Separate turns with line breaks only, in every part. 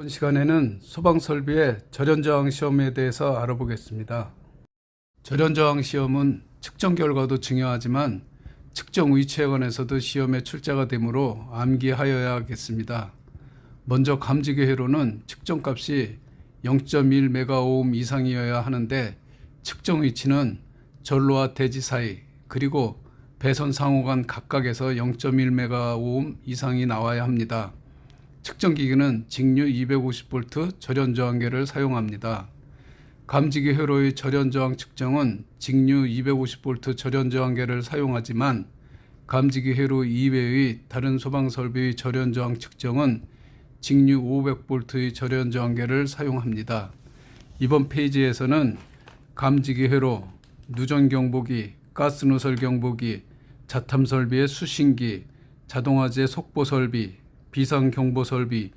이번 시간에는 소방설비의 절연저항 시험에 대해서 알아보겠습니다. 절연저항 시험은 측정 결과도 중요하지만 측정 위치에 관해서도 시험에 출제가 되므로 암기하여야 하겠습니다. 먼저 감지기 회로는 측정값이 0.1메가오hm 이상이어야 하는데 측정 위치는 전로와 대지 사이 그리고 배선 상호간 각각에서 0.1메가오hm 이상이 나와야 합니다. 측정 기기는 직류 250V 절연 저항계를 사용합니다. 감지기 회로의 절연 저항 측정은 직류 250V 절연 저항계를 사용하지만 감지기 회로 이외의 다른 소방 설비의 절연 저항 측정은 직류 500V의 절연 저항계를 사용합니다. 이번 페이지에서는 감지기 회로, 누전 경보기, 가스 누설 경보기, 자탐 설비의 수신기, 자동화재 속보 설비, 비상 경보 설비,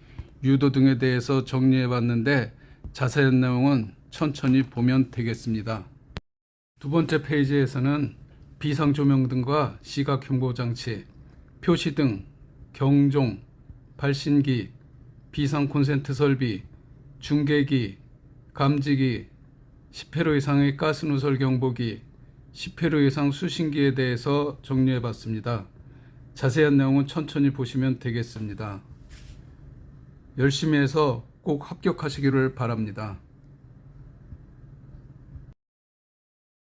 유도 등에 대해서 정리해 봤는데 자세한 내용은 천천히 보면 되겠습니다. 두 번째 페이지에서는 비상 조명 등과 시각 경보 장치, 표시 등, 경종, 발신기, 비상 콘센트 설비, 중계기, 감지기, 10회로 이상의 가스 누설 경보기, 10회로 이상 수신기에 대해서 정리해 봤습니다. 자세한 내용은 천천히 보시면 되겠습니다. 열심히 해서 꼭 합격하시기를 바랍니다.